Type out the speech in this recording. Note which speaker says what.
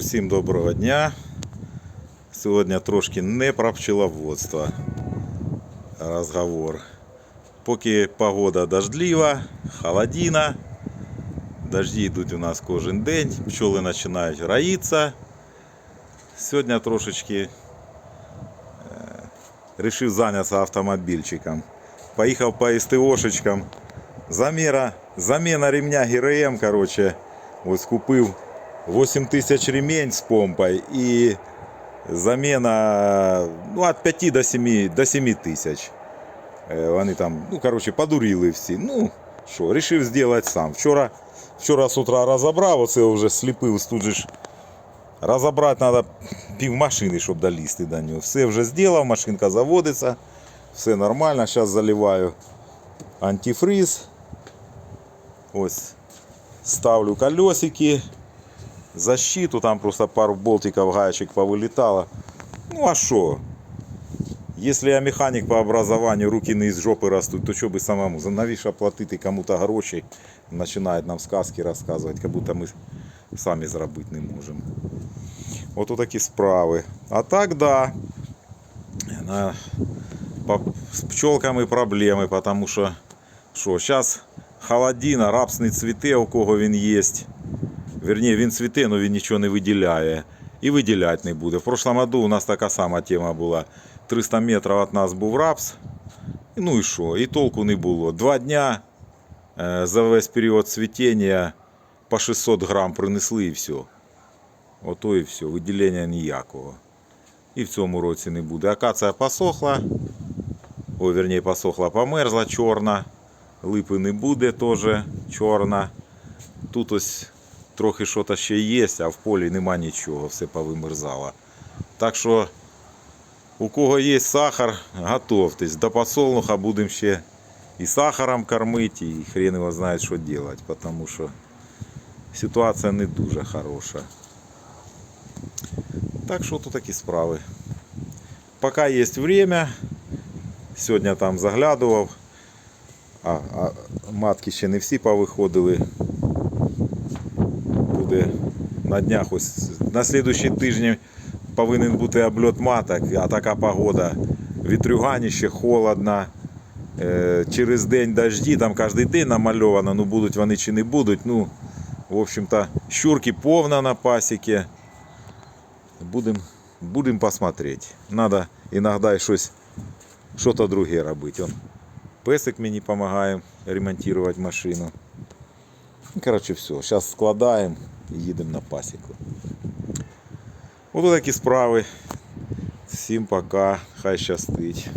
Speaker 1: Усім доброго дня. Сьогодні трошки не про пчеловодство. Розговор. Поки погода дождлива, холодина. Дожді йдуть у нас кожен день, пчоли починають роїтися. Сьогодні трошечки е, рішив зайнятися автомобільчиком. Поїхав по СТОшечкам. Заміра, заміна ремня ГРМ, короче, ось купив 8 тисяч ремень з помпою і заміна ну, від 5 до 7, до 7 тисяч. Е, Вони там, ну, короче, подуріли всі. Ну, що, вирішив зробити сам. Вчора, вчора з утра розібрав, оце вже сліпив, тут же ж розібрати треба пів машини, щоб долізти до нього. Все вже зробив, машинка заводиться, все нормально. Зараз заливаю антифриз. Ось ставлю колесики, защиту, там просто пару болтиков, гаечек повылетало. Ну а что? Если я механик по образованию, руки не из жопы растут, то что бы самому? За навіщо платити кому-то гроші, починають нам сказки розказувати, як будто ми самі зробити не можемо. От такі справи. А так, да. На, по, з пчелками проблеми, потому що що, зараз холодина, рапс не цвіте, у кого він є. Вірні, він цвіте, але він нічого не виділяє. І виділяти не буде. В прошлом году у нас така сама тема була. 300 метрів від нас був рапс. Ну і що? І толку не було. Два дня е, за весь період цвітіння по 600 грам принесли і все. Ото і все. Виділення ніякого. І в цьому році не буде. Акація посохла. Ой, вернее, посохла, померзла чорна. Липи не буде теж чорна. Тут ось трохи щось ще є, а в полі нема нічого, все повимерзало. Так що, у кого є сахар, готовтесь. До подсолнуха будемо ще і сахаром кормити, і хрен його знає, що робити, тому що ситуація не дуже хороша. Так що тут такі справи. Поки є время, Сьогодні там заглядував, а, а матки ще не всі повиходили. Буде на днях ось на слідуючий тиждень повинен бути обльот маток, а така погода. Вітрюганіще, холодно. Е, через день дожді, там кожен день намальовано, ну будуть вони чи не будуть. Ну, в общем-то, щурки повна на пасіки. Будемо будем посмотреть. Надо іноді щось що-то друге робити. Он песик мені допомагає ремонтувати машину. Ну, Коротше, все. Зараз складаємо і їдемо на пасіку. Ось такі справи. Всім пока. Хай щастить.